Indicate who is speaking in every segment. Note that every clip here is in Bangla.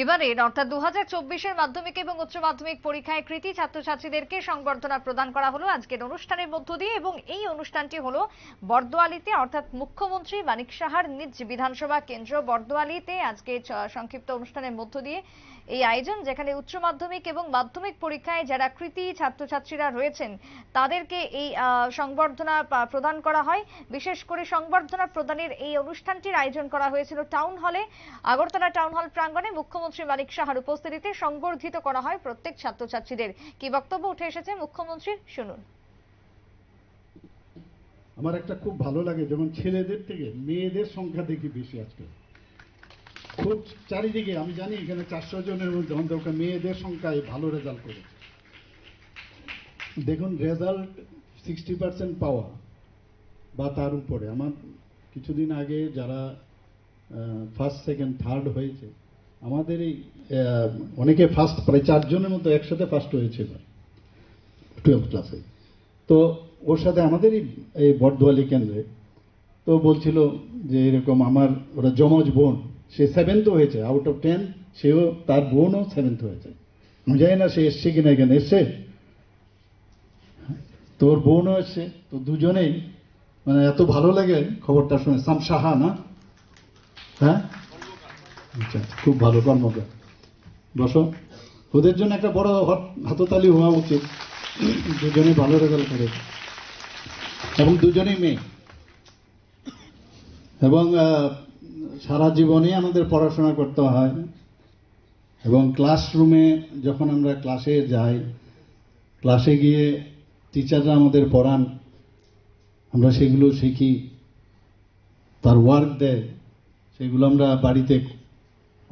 Speaker 1: এবারের, অর্থাৎ দু হাজার মাধ্যমিক এবং উচ্চ মাধ্যমিক পরীক্ষায় কৃতি ছাত্রছাত্রীদেরকে সংবর্ধনা প্রদান করা হলো আজকের অনুষ্ঠানের মধ্য দিয়ে এবং এই অনুষ্ঠানটি হলো বর্দোয়ালিতে, অর্থাৎ মুখ্যমন্ত্রী মানিক সাহার নিজ বিধানসভা কেন্দ্র বর্দোয়ালিতে আজকে সংক্ষিপ্ত অনুষ্ঠানের মধ্য দিয়ে এই আয়োজন, যেখানে উচ্চ মাধ্যমিক এবং মাধ্যমিক পরীক্ষায় যারা কৃতি ছাত্রছাত্রীরা রয়েছেন, তাদেরকে এই সংবর্ধনা প্রদান করা হয়। বিশেষ করে সংবর্ধনা প্রদানের এই অনুষ্ঠানটির আয়োজন করা হয়েছিল টাউন হলে। আগরতলা টাউন হল প্রাঙ্গণে মুখ্যমন্ত্রী মানিক সাহার উপস্থিতিতে সংবর্ধিত করা হয় প্রত্যেক ছাত্রছাত্রীদের। কি বক্তব্য উঠে এসেছে মুখ্যমন্ত্রীর? শুনুন।
Speaker 2: আমার একটা খুব ভালো লাগে যখন ছেলেদের থেকে মেয়েদের সংখ্যা দেখি বেশি আজকে খুব চারিদিকে, আমি জানি এখানে চারশো জনের মধ্যে অন্তত মেয়েদের সংখ্যায় ভালো রেজাল্ট করেছে। দেখুন রেজাল্ট সিক্সটি পার্সেন্ট পাওয়া বা তার উপরে। আমার কিছুদিন আগে যারা ফার্স্ট সেকেন্ড থার্ড হয়েছে আমাদের এই অনেকে ফার্স্ট প্রায় চারজনের মতো একসাথে ফার্স্ট হয়েছিল টুয়েলভ ক্লাসে তো ওর সাথে আমাদেরই এই বটদোয়ালি কেন্দ্রে, তো বলছিল যে এরকম আমার, ওরা যমজ বোন, সে সেভেন্থ হয়েছে আউট অফ টেন সেও তার বোনও সেভেন্থ হয়েছে। আমি জানি না সে এসছে কিনা এখানে, এসছে? তোর বোনও এসছে, তো দুজনেই মানে এত ভালো লাগে খবরটা শুনে সাম সাহা না? হ্যাঁ? আচ্ছা খুব ভালো কর্মকার বসো। ওদের জন্য একটা বড় হত- হাততালি হওয়া উচিত। দুজনেই ভালো রেজাল্ট করে। এবং দুজনেই মেয়ে। এবং সারা জীবনই আমাদের পড়াশোনা করতে হয়। এবং ক্লাসরুমে যখন আমরা ক্লাসে যাই ক্লাসে গিয়ে টিচাররা আমাদের পড়ান, আমরা সেগুলো শিখি, তার ওয়ার্ক দেয়, সেগুলো আমরা বাড়িতে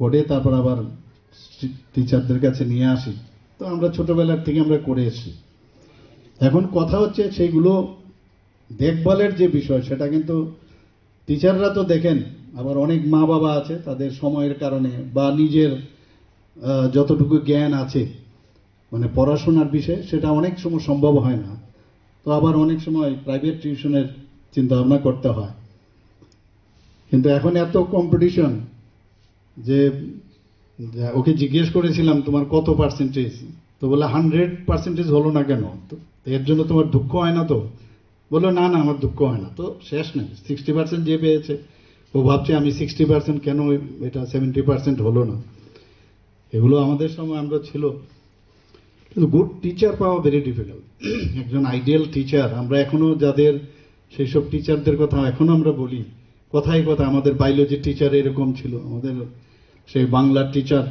Speaker 2: করে তারপর আবার টিচারদের কাছে নিয়ে আসি। তো আমরা ছোটবেলার থেকে আমরা করে এসেছি। এখন কথা হচ্ছে সেইগুলো দেখভালের যে বিষয়, সেটা কিন্তু টিচাররা তো দেখেন, আবার অনেক মা বাবা আছে, তাদের সময়ের কারণে বা নিজের যতটুকু জ্ঞান আছে মানে পড়াশোনার বিষয়ে, সেটা অনেক সময় সম্ভব হয় না। তো আবার অনেক সময় প্রাইভেট টিউশনের চিন্তা ভাবনা করতে হয়। কিন্তু এখন এত কম্পিটিশন যে ওকে জিজ্ঞেস করেছিলাম, তোমার কত পার্সেন্টেজ তো বলে হান্ড্রেড পার্সেন্টেজ হলো না কেন? তো এর জন্য তোমার দুঃখ হয় না তো? বলল না না, আমার দুঃখ হয় না। তো শেষ নেই সিক্সটি পার্সেন্ট যে পেয়েছে। ও ভাবছে, আমি সিক্সটি পার্সেন্ট কেন এটা সেভেন্টি পার্সেন্ট হলো না? এগুলো আমাদের সময় আমরা ছিল। কিন্তু গুড টিচার পাওয়া ভেরি ডিফিকাল্ট একজন আইডিয়াল টিচার আমরা এখনও যাদের, সেই সব টিচারদের কথা এখনও আমরা বলি। কথাই কথা, আমাদের বায়োলজি টিচার এরকম ছিল, আমাদের সেই বাংলার টিচার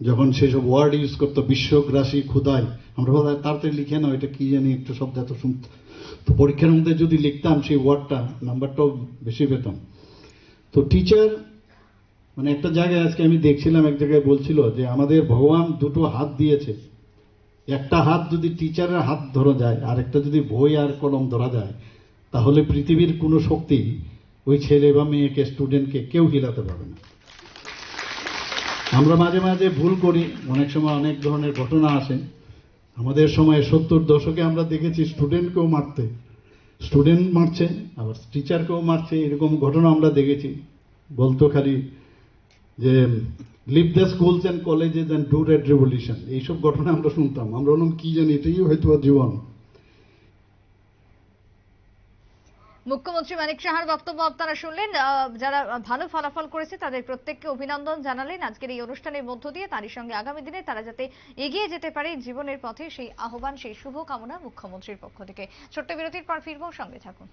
Speaker 2: যখন সেসব ওয়ার্ড ইউজ করতো বিশ্বগ্রাসী ক্ষুদায়, আমরা বলতাম তাড়াতাড়ি লিখে না এটা কি জানি, একটু শব্দ এত শুনতে তো পরীক্ষার মধ্যে যদি লিখতাম সেই ওয়ার্ডটা নাম্বারটাও বেশি পেতাম। তো টিচার মানে একটা জায়গায় আজকে আমি দেখছিলাম, এক জায়গায় বলছিল যে, আমাদের ভগবান দুটো হাত দিয়েছে। একটা হাত যদি টিচারের হাত ধরা যায় আর একটা যদি বই আর কলম ধরা যায়, তাহলে পৃথিবীর কোনো শক্তি ওই ছেলে বা মেয়েকে স্টুডেন্টকে কেউ হিলাতে পারবে না। আমরা মাঝে মাঝে ভুল করি, অনেক সময় অনেক ধরনের ঘটনা আসে। আমাদের সময় সত্তর দশকে আমরা দেখেছি স্টুডেন্টকেও মারতে। স্টুডেন্ট মারছে, আবার টিচারকেও মারছে, এরকম ঘটনা আমরা দেখেছি। বলতো খালি যে leave the schools and colleges and do red revolution এইসব ঘটনা আমরা শুনতাম। আমরা বললাম, কি জানি, এটাই হয়তো জীবন।
Speaker 1: মুখ্যমন্ত্রী মানিক সাহার বক্তব্য আপনারা শুনলেন। যারা ভালো ফলাফল করেছে তাদের প্রত্যেককে অভিনন্দন জানালেন। আজকের এই অনুষ্ঠানের মধ্য দিয়ে তারই সঙ্গে আগামী দিনে তারা যাতে এগিয়ে যেতে পারে জীবনের পথে সেই আহ্বান, সেই শুভকামনা মুখ্যমন্ত্রীর পক্ষ থেকে। ছোট্ট বিরতির পর ফিরবো, সঙ্গে থাকুন।